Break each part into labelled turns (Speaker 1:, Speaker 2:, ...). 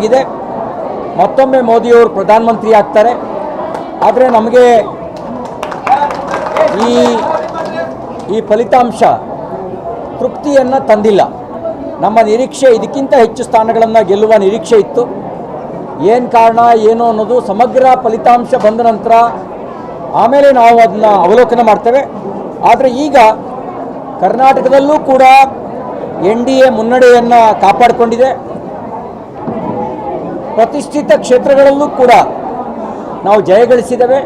Speaker 1: ಆಗಿದೆ. ಮತ್ತೊಮ್ಮೆ ಮೋದಿಯವರು ಪ್ರಧಾನಮಂತ್ರಿ ಆಗ್ತಾರೆ. ಆದರೆ ನಮಗೆ ಈ ಈ ಫಲಿತಾಂಶ ತೃಪ್ತಿಯನ್ನು ತಂದಿಲ್ಲ. ನಮ್ಮ ನಿರೀಕ್ಷೆ ಇದಕ್ಕಿಂತ ಹೆಚ್ಚು ಸ್ಥಾನಗಳನ್ನು ಗೆಲ್ಲುವ ನಿರೀಕ್ಷೆ ಇತ್ತು. ಏನು ಕಾರಣ, ಏನು ಅನ್ನೋದು ಸಮಗ್ರ ಫಲಿತಾಂಶ ಬಂದ ನಂತರ ಆಮೇಲೆ ನಾವು ಅದನ್ನ ಅವಲೋಕನ ಮಾಡ್ತೇವೆ. ಆದರೆ ಈಗ ಕರ್ನಾಟಕದಲ್ಲೂ ಕೂಡ ಎನ್ ಡಿ ಎ ಮುನ್ನಡೆಯನ್ನು ಕಾಪಾಡಿಕೊಂಡಿದೆ. ಪ್ರತಿಷ್ಠಿತ ಕ್ಷೇತ್ರಗಳಲ್ಲೂ ಕೂಡ ನಾವು ಜಯಗಳಿಸಿದ್ದೇವೆ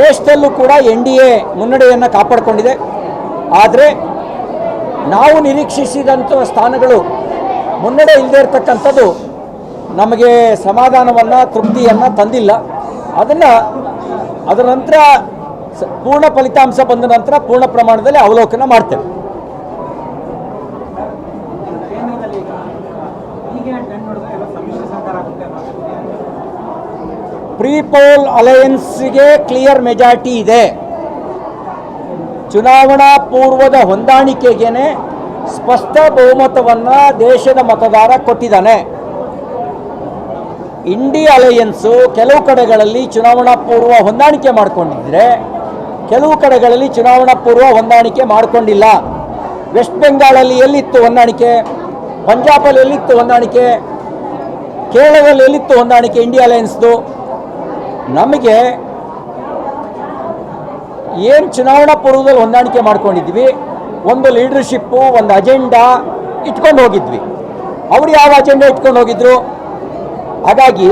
Speaker 1: ದೇಶದಲ್ಲೂ ಕೂಡ ಎನ್ ಡಿ ಎ ಮುನ್ನಡೆಯನ್ನು ಕಾಪಾಡಿಕೊಂಡಿದೆ. ಆದರೆ ನಾವು ನಿರೀಕ್ಷಿಸಿದಂಥ ಸ್ಥಾನಗಳು ಮುನ್ನಡೆ ಇಲ್ಲದೆ ಇರತಕ್ಕಂಥದ್ದು ನಮಗೆ ಸಮಾಧಾನವನ್ನು, ತೃಪ್ತಿಯನ್ನು ತಂದಿಲ್ಲ. ಅದನ್ನು ಅದರ ನಂತರ ಪೂರ್ಣ ಫಲಿತಾಂಶ ಬಂದ ನಂತರ ಪೂರ್ಣ ಪ್ರಮಾಣದಲ್ಲಿ ಅವಲೋಕನ ಮಾಡ್ತೇವೆ. ಪೋಲ್ ಅಲಯನ್ಸ್ಗೆ ಕ್ಲಿಯರ್ ಮೆಜಾರಿಟಿ ಇದೆ. ಚುನಾವಣಾ ಪೂರ್ವದ ಹೊಂದಾಣಿಕೆಗೆನೆ ಸ್ಪಷ್ಟ ಬಹುಮತವನ್ನು ದೇಶದ ಮತದಾರ ಕೊಟ್ಟಿದ್ದಾನೆ. ಇಂಡಿ ಅಲಯನ್ಸು ಕೆಲವು ಕಡೆಗಳಲ್ಲಿ ಚುನಾವಣಾ ಪೂರ್ವ ಹೊಂದಾಣಿಕೆ ಮಾಡಿಕೊಂಡಿದ್ರೆ, ಕೆಲವು ಕಡೆಗಳಲ್ಲಿ ಚುನಾವಣಾ ಪೂರ್ವ ಹೊಂದಾಣಿಕೆ ಮಾಡಿಕೊಂಡಿಲ್ಲ. ವೆಸ್ಟ್ ಬೆಂಗಾಳಲ್ಲಿ ಎಲ್ಲಿತ್ತು ಹೊಂದಾಣಿಕೆ? ಪಂಜಾಬಲ್ಲಿ ಎಲ್ಲಿತ್ತು ಹೊಂದಾಣಿಕೆ? ಕೇರಳದಲ್ಲಿ ಎಲ್ಲಿತ್ತು ಹೊಂದಾಣಿಕೆ ಇಂಡಿಯಾ ಅಲಯನ್ಸ್ದು ನಮಗೆ ಏನು ಚುನಾವಣಾ ಪೂರ್ವದಲ್ಲಿ ಹೊಂದಾಣಿಕೆ ಮಾಡ್ಕೊಂಡಿದ್ವಿ? ಒಂದು ಲೀಡರ್ಶಿಪ್ಪು, ಒಂದು ಅಜೆಂಡಾ ಇಟ್ಕೊಂಡು ಹೋಗಿದ್ವಿ. ಅವರು ಯಾವ ಅಜೆಂಡಾ ಇಟ್ಕೊಂಡು ಹೋಗಿದ್ರು? ಹಾಗಾಗಿ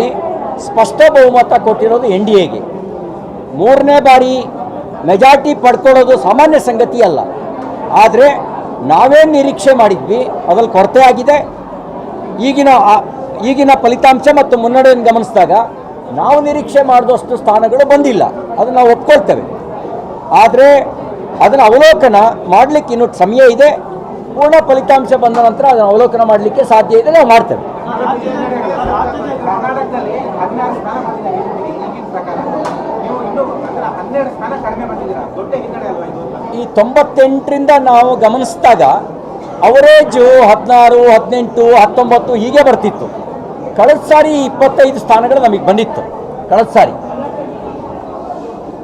Speaker 1: ಸ್ಪಷ್ಟ ಬಹುಮತ ಕೊಟ್ಟಿರೋದು ಎನ್ ಡಿ ಎಗೆ. ಮೂರನೇ ಬಾರಿ ಮೆಜಾರಿಟಿ ಪಡ್ಕೊಳ್ಳೋದು ಸಾಮಾನ್ಯ ಸಂಗತಿ ಅಲ್ಲ ಆದರೆ ನಾವೇನು ನಿರೀಕ್ಷೆ ಮಾಡಿದ್ವಿ, ಅದ್ರಲ್ಲಿ ಕೊರತೆ ಆಗಿದೆ. ಈಗಿನ ಈಗಿನ ಫಲಿತಾಂಶ ಮತ್ತು ಮುನ್ನಡೆಯನ್ನು ಗಮನಿಸಿದಾಗ ನಾವು ನಿರೀಕ್ಷೆ ಮಾಡಿದಷ್ಟು ಸ್ಥಾನಗಳು ಬಂದಿಲ್ಲ. ಅದನ್ನು ನಾವು ಒಪ್ಕೊಳ್ತೇವೆ. ಆದರೆ ಅದನ್ನು ಅವಲೋಕನ ಮಾಡಲಿಕ್ಕೆ ಇನ್ನೂ ಸಮಯ ಇದೆ. ಪೂರ್ಣ ಫಲಿತಾಂಶ ಬಂದ ನಂತರ ಅದನ್ನು ಅವಲೋಕನ ಮಾಡಲಿಕ್ಕೆ ಸಾಧ್ಯ ಇದೆ, ನಾವು ಮಾಡ್ತೇವೆ. ಈ ತೊಂಬತ್ತೆಂಟರಿಂದ ನಾವು ಗಮನಿಸಿದಾಗ ಅವರೇಜು ಹದಿನಾರು, ಹದಿನೆಂಟು, ಹತ್ತೊಂಬತ್ತು ಹೀಗೆ ಬರ್ತಿತ್ತು. ಕಳೆದ ಸಾರಿ ಇಪ್ಪತ್ತೈದು ಸ್ಥಾನಗಳು ನಮಗೆ ಬಂದಿತ್ತು. ಕಳೆದ ಸಾರಿ.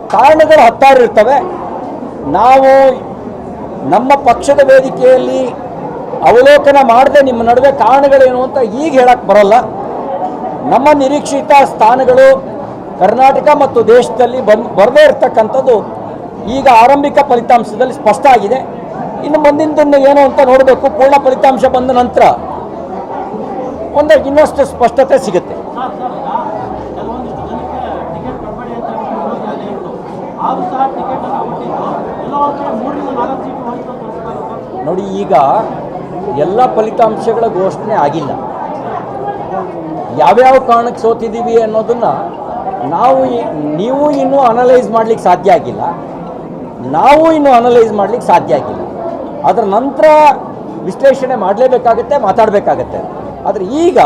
Speaker 1: ಕಾರಣಗಳು ಹತ್ತಾರು ಇರ್ತವೆ. ನಾವು ನಮ್ಮ ಪಕ್ಷದ ವೇದಿಕೆಯಲ್ಲಿ ಅವಲೋಕನ ಮಾಡದೆ ನಿಮ್ಮ ನಡುವೆ ಕಾರಣಗಳೇನು ಅಂತ ಈಗ ಹೇಳಕ್ಕೆ ಬರಲ್ಲ. ನಮ್ಮ ನಿರೀಕ್ಷಿತ ಸ್ಥಾನಗಳು ಕರ್ನಾಟಕ ಮತ್ತು ದೇಶದಲ್ಲಿ ಬಂದು ಬರದೇ ಇರತಕ್ಕಂಥದ್ದು ಈಗ ಆರಂಭಿಕ ಫಲಿತಾಂಶದಲ್ಲಿ ಸ್ಪಷ್ಟ ಆಗಿದೆ. ಇನ್ನು ಮುಂದಿನ ಏನು ಅಂತ ನೋಡಬೇಕು. ಪೂರ್ಣ ಫಲಿತಾಂಶ ಬಂದ ನಂತರ ಒಂದು ಇನ್ನಷ್ಟು ಸ್ಪಷ್ಟತೆ ಸಿಗುತ್ತೆ. ನೋಡಿ ಈಗ ಎಲ್ಲ ಫಲಿತಾಂಶಗಳ ಘೋಷಣೆ ಆಗಿಲ್ಲ. ಯಾವ್ಯಾವ ಕಾರಣಕ್ಕೆ ಸೋತಿದ್ದೀವಿ ಅನ್ನೋದನ್ನು ನಾವು ನೀವು ಇನ್ನೂ ಅನಲೈಸ್ ಮಾಡಲಿಕ್ಕೆ ಸಾಧ್ಯ ಆಗಿಲ್ಲ. ನಾವು ಇನ್ನೂ ಅನಲೈಸ್ ಮಾಡಲಿಕ್ಕೆ ಸಾಧ್ಯ ಆಗಿಲ್ಲ. ಅದರ ನಂತರ ವಿಶ್ಲೇಷಣೆ ಮಾಡಲೇಬೇಕಾಗತ್ತೆ, ಮಾತಾಡಬೇಕಾಗತ್ತೆ. ಆದರೆ ಈಗ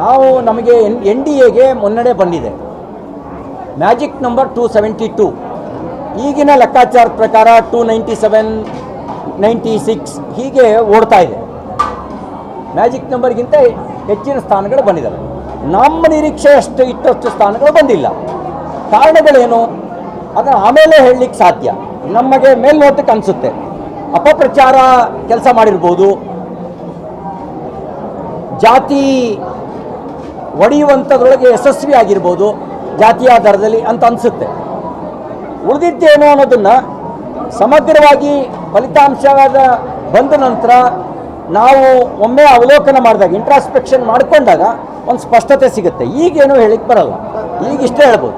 Speaker 1: ನಾವು ನಮಗೆ ಎನ್ ಎನ್ ಡಿ ಎಗೆ ಮುನ್ನಡೆ ಬಂದಿದೆ. Magic number two seventy two. ಈಗಿನ ಲೆಕ್ಕಾಚಾರದ ಪ್ರಕಾರ two ninety seven, ninety six ಹೀಗೆ ಓಡ್ತಾ ಇದೆ. ಮ್ಯಾಜಿಕ್ ನಂಬರ್ಗಿಂತ ಹೆಚ್ಚಿನ ಸ್ಥಾನಗಳು ಬಂದಿದ್ದಾವೆ ನಮ್ಮ ನಿರೀಕ್ಷೆ ಅಷ್ಟು ಇಟ್ಟಷ್ಟು ಸ್ಥಾನಗಳು ಬಂದಿಲ್ಲ. ಕಾರಣಗಳೇನು? ಅದನ್ನು ಆಮೇಲೆ ಹೇಳಲಿಕ್ಕೆ ಸಾಧ್ಯ. ನಮಗೆ ಮೇಲ್ನೋಟಕ್ಕೆ ಅನಿಸುತ್ತೆ. ಅಪಪ್ರಚಾರ ಕೆಲಸ ಮಾಡಿರ್ಬೋದು. ಜಾತಿ ಒಡೆಯುವಂಥದ್ರೊಳಗೆ ಯಶಸ್ವಿ ಆಗಿರ್ಬೋದು. ಜಾತಿಯ ಆಧಾರದಲ್ಲಿ ಅಂತ ಅನಿಸುತ್ತೆ. ಉಳಿದಿದ್ದೇನು ಅನ್ನೋದನ್ನು ಸಮಗ್ರವಾಗಿ ಫಲಿತಾಂಶವಾದ ಬಂದ ನಂತರ ನಾವು ಒಮ್ಮೆ ಅವಲೋಕನ ಮಾಡಿದಾಗ ಇಂಟ್ರಾಸ್ಪೆಕ್ಷನ್ ಮಾಡಿಕೊಂಡಾಗ ಒಂದು ಸ್ಪಷ್ಟತೆ ಸಿಗುತ್ತೆ. ಈಗೇನು ಹೇಳಿಕ್ಕೆ ಬರಲ್ಲ. ಈಗ ಇಷ್ಟೇ ಹೇಳ್ಬೋದು.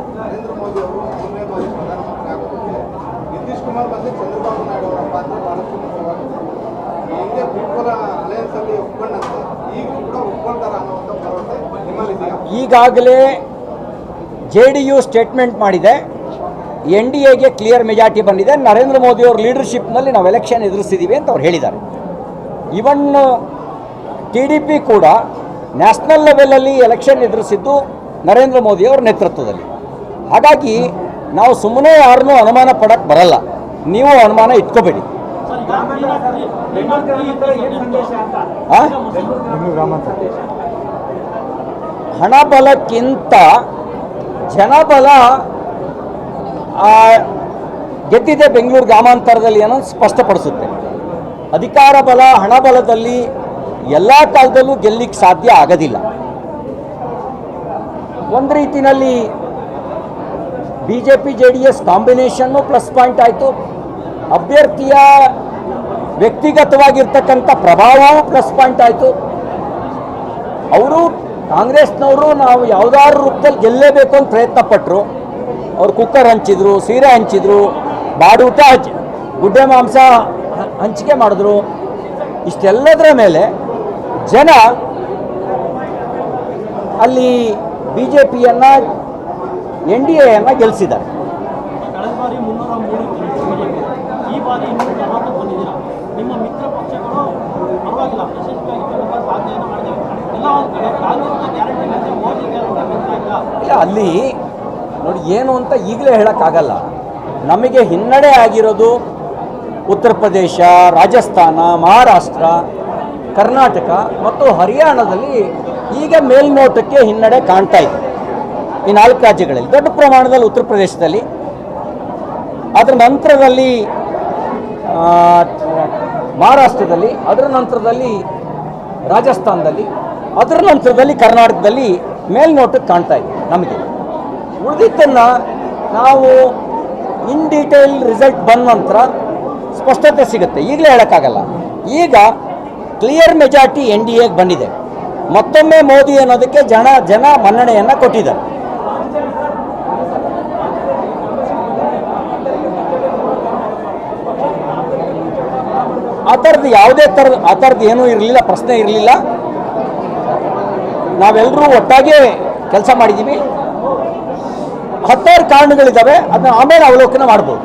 Speaker 1: ಈಗಾಗಲೇ ಜೆ ಡಿ ಯು ಸ್ಟೇಟ್ಮೆಂಟ್ ಮಾಡಿದೆ. ಎನ್ ಡಿ ಎಗೆ ಕ್ಲಿಯರ್ ಮೆಜಾರಿಟಿ ಬಂದಿದೆ. ನರೇಂದ್ರ ಮೋದಿ ಅವ್ರ ಲೀಡರ್ಶಿಪ್ನಲ್ಲಿ ನಾವು ಎಲೆಕ್ಷನ್ ಎದುರಿಸಿದ್ದೀವಿ ಅಂತ ಅವ್ರು ಹೇಳಿದ್ದಾರೆ. ಇವನ್ ಟಿ ಡಿ ಪಿ ಕೂಡ ನ್ಯಾಷನಲ್ ಲೆವೆಲಲ್ಲಿ ಎಲೆಕ್ಷನ್ ಎದುರಿಸಿದ್ದು ನರೇಂದ್ರ ಮೋದಿ ಅವರ ನೇತೃತ್ವದಲ್ಲಿ. ಹಾಗಾಗಿ ನಾವು ಸುಮ್ಮನೆ ಯಾರನ್ನೂ ಅನುಮಾನ ಪಡಕ್ಕೆ ಬರಲ್ಲ. ನೀವು ಅನುಮಾನ ಇಟ್ಕೋಬೇಡಿ? ಹಣಬಲಕ್ಕಿಂತ ಜನಬಲ ಗೆದ್ದಿದೆ ಬೆಂಗಳೂರು ಗ್ರಾಮಾಂತರದಲ್ಲಿ ಏನೋ ಸ್ಪಷ್ಟಪಡಿಸುತ್ತೆ. ಅಧಿಕಾರ ಬಲ, ಹಣಬಲದಲ್ಲಿ ಎಲ್ಲ ಕಾಲದಲ್ಲೂ ಗೆಲ್ಲಿಕ್ಕೆ ಸಾಧ್ಯ ಆಗೋದಿಲ್ಲ. ಒಂದು ರೀತಿಯಲ್ಲಿ B J P J D S combination plus point ಆಯಿತು. ಅಭ್ಯರ್ಥಿಯ ವ್ಯಕ್ತಿಗತವಾಗಿರ್ತಕ್ಕಂಥ ಪ್ರಭಾವವೂ ಪ್ಲಸ್ ಪಾಯಿಂಟ್ ಆಯಿತು. ಅವರು ಕಾಂಗ್ರೆಸ್ನವರು ನಾವು ಯಾವುದಾದ್ರು ರೂಪದಲ್ಲಿ ಗೆಲ್ಲೇಬೇಕು ಅಂತ ಪ್ರಯತ್ನ ಪಟ್ಟರು ಅವ್ರು ಕುಕ್ಕರ್ ಹಂಚಿದ್ರು, ಸೀರೆ ಹಂಚಿದ್ರು, ಬಾಡೂಟ ಹಚ್ಚಿ ಗುಡ್ಡೆ ಮಾಂಸ ಹಂಚಿಕೆ ಮಾಡಿದ್ರು. ಇಷ್ಟೆಲ್ಲದರ ಮೇಲೆ ಜನ ಅಲ್ಲಿ ಬಿ ಜೆ ಪಿಯನ್ನು ಎನ್ ಡಿ ಎಯನ್ನು ಗೆಲ್ಲಿಸಿದ್ದಾರೆ
Speaker 2: ಇಲ್ಲ
Speaker 1: ಅಲ್ಲಿ ನೋಡಿ ಏನು ಅಂತ ಈಗಲೇ ಹೇಳೋಕ್ಕಾಗಲ್ಲ. ನಮಗೆ ಹಿನ್ನಡೆ ಆಗಿರೋದು ಉತ್ತರ ಪ್ರದೇಶ ರಾಜಸ್ಥಾನ ಮಹಾರಾಷ್ಟ್ರ ಕರ್ನಾಟಕ ಮತ್ತು ಹರಿಯಾಣದಲ್ಲಿ ಈಗ ಮೇಲ್ನೋಟಕ್ಕೆ ಹಿನ್ನಡೆ ಕಾಣ್ತಾ ಇದೆ. ಈ ನಾಲ್ಕು ರಾಜ್ಯಗಳಲ್ಲಿ. ದೊಡ್ಡ ಪ್ರಮಾಣದಲ್ಲಿ ಉತ್ತರ ಪ್ರದೇಶದಲ್ಲಿ. ಅದರ ನಂತರದಲ್ಲಿ ಮಹಾರಾಷ್ಟ್ರದಲ್ಲಿ, ಅದರ ನಂತರದಲ್ಲಿ ರಾಜಸ್ಥಾನದಲ್ಲಿ, ಅದರ ನಂತರದಲ್ಲಿ ಕರ್ನಾಟಕದಲ್ಲಿ ಮೇಲ್ನೋಟಕ್ಕೆ ಕಾಣ್ತಾ ಇದೆ ನಮಗೆ. ಉಳಿದಿದ್ದನ್ನು ನಾವು ಇನ್ ಡೀಟೇಲ್ ರಿಸಲ್ಟ್ ಬಂದ ನಂತರ ಸ್ಪಷ್ಟತೆ ಸಿಗುತ್ತೆ. ಈಗಲೇ ಹೇಳೋಕ್ಕಾಗಲ್ಲ. ಈಗ ಕ್ಲಿಯರ್ ಮೆಜಾರಿಟಿ ಎನ್ ಡಿ ಎಗೆ ಬಂದಿದೆ. ಮತ್ತೊಮ್ಮೆ ಮೋದಿ ಅನ್ನೋದಕ್ಕೆ ಜನ ಜನ ಮನ್ನಣೆಯನ್ನು ಕೊಟ್ಟಿದ್ದಾರೆ. ಆ ಥರದ್ದು ಯಾವುದೇ ಥರದ ಆ ಥರದ್ದು ಏನೂ ಇರಲಿಲ್ಲ, ಪ್ರಶ್ನೆ ಇರಲಿಲ್ಲ. ನಾವೆಲ್ಲರೂ ಒಟ್ಟಾಗೆ ಕೆಲಸ ಮಾಡಿದ್ದೀವಿ. ಹತ್ತಾರು ಕಾರಣಗಳಿದ್ದಾವೆ, ಅದನ್ನ ಆಮೇಲೆ ಅವಲೋಕನ ಮಾಡ್ಬೋದು.